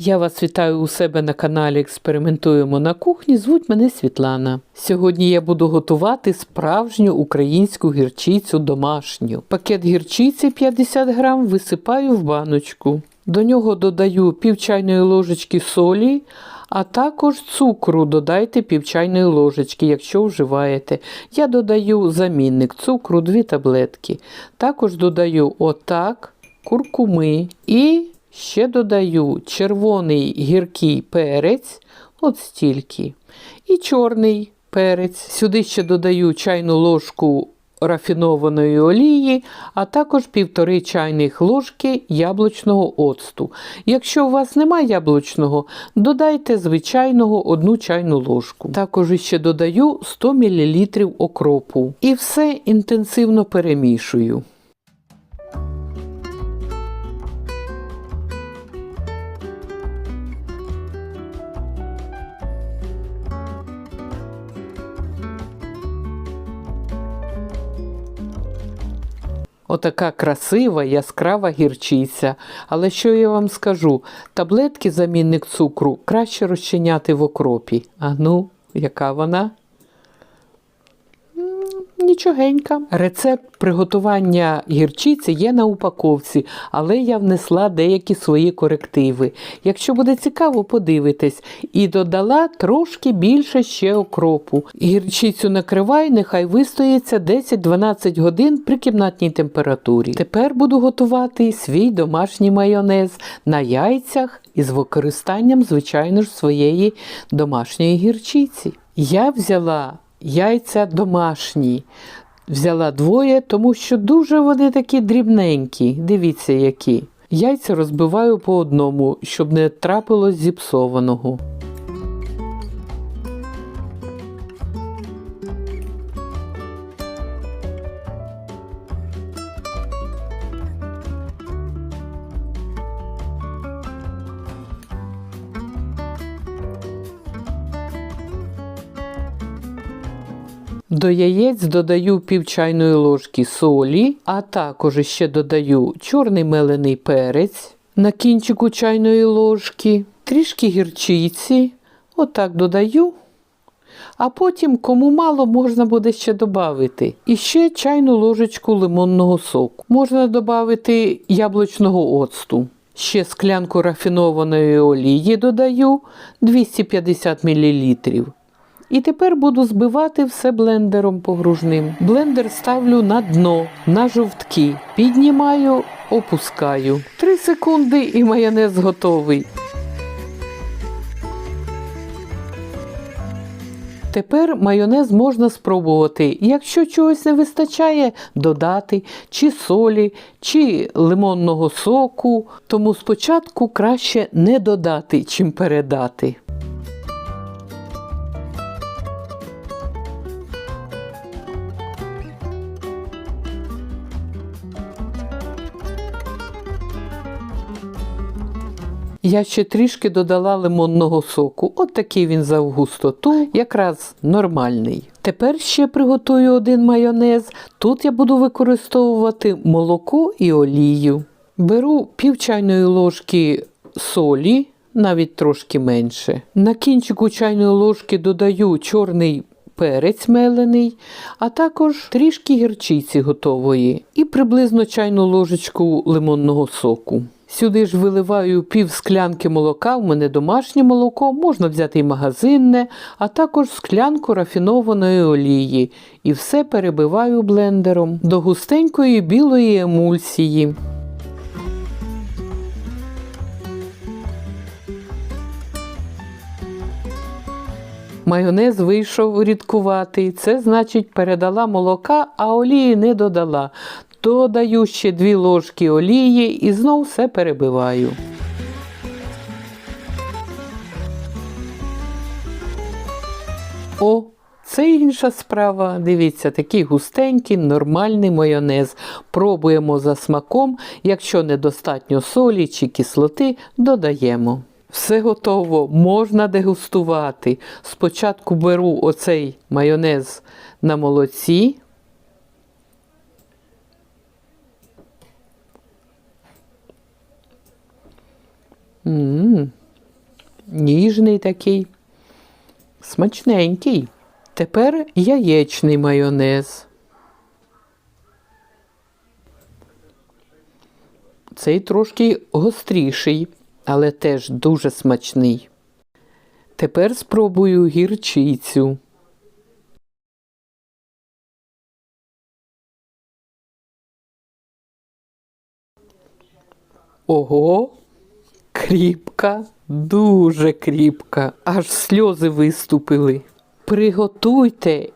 Я вас вітаю у себе на каналі Експериментуємо на кухні. Звуть мене Світлана. Сьогодні я буду готувати справжню українську гірчицю домашню. Пакет гірчиці 50 грам висипаю в баночку. До нього додаю пів чайної ложечки солі, а також цукру додайте пів чайної ложечки, якщо вживаєте. Я додаю замінник цукру 2 таблетки. Також додаю отак куркуми і ще додаю червоний гіркий перець, от стільки, і чорний перець. Сюди ще додаю чайну ложку рафінованої олії, а також півтори чайних ложки яблучного оцту. Якщо у вас немає яблучного, додайте звичайного одну чайну ложку. Також ще додаю 100 мл окропу. І все інтенсивно перемішую. Отака красива, яскрава гірчиця. Але що я вам скажу? Таблетки замінник цукру краще розчиняти в окропі. А ну, яка вона? Нічогенька. Рецепт приготування гірчиці є на упаковці, але я внесла деякі свої корективи. Якщо буде цікаво, подивитесь. І додала трошки більше ще окропу. Гірчицю накриваю, нехай вистоїться 10-12 годин при кімнатній температурі. Тепер буду готувати свій домашній майонез на яйцях із використанням, звичайно ж, своєї домашньої гірчиці. Я взяла яйця домашні. Взяла двоє, тому що дуже вони такі дрібненькі. Дивіться, які. Яйця розбиваю по одному, щоб не трапилось зіпсованого. До яєць додаю пів чайної ложки солі, а також ще додаю чорний мелений перець на кінчику чайної ложки, трішки гірчиці. Отак додаю. А потім, кому мало, можна буде ще додати. І ще чайну ложечку лимонного соку. Можна додати яблучного оцту. Ще склянку рафінованої олії додаю 250 мл. І тепер буду збивати все блендером погружним. Блендер ставлю на дно, на жовтки. Піднімаю, опускаю. Три секунди і майонез готовий. Тепер майонез можна спробувати. Якщо чогось не вистачає, додати чи солі, чи лимонного соку. Тому спочатку краще не додати, чим передати. Я ще трішки додала лимонного соку. От такий він за густоту, якраз нормальний. Тепер ще приготую один майонез. Тут я буду використовувати молоко і олію. Беру пів чайної ложки солі, навіть трошки менше. На кінчику чайної ложки додаю чорний перець мелений, а також трішки гірчиці готової і приблизно чайну ложечку лимонного соку. Сюди ж виливаю пів склянки молока, в мене домашнє молоко, можна взяти і магазинне, а також склянку рафінованої олії. І все перебиваю блендером до густенької білої емульсії. Майонез вийшов рідкуватий, це значить передала молока, а олії не додала. Додаю ще дві ложки олії і знов все перебиваю. О, це інша справа. Дивіться, такий густенький, нормальний майонез. Пробуємо за смаком. Якщо недостатньо солі чи кислоти, додаємо. Все готово, можна дегустувати. Спочатку беру оцей майонез на молоці. М, ніжний такий, смачненький. Тепер яєчний майонез. Цей трошки гостріший, але теж дуже смачний. Тепер спробую гірчицю. Ого, кріпка, дуже кріпка, аж сльози виступили. Приготуйте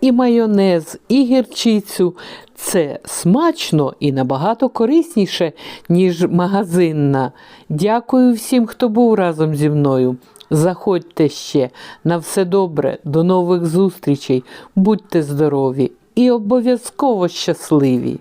і майонез, і гірчицю. Це смачно і набагато корисніше, ніж магазинна. Дякую всім, хто був разом зі мною. Заходьте ще. На все добре, до нових зустрічей. Будьте здорові і обов'язково щасливі!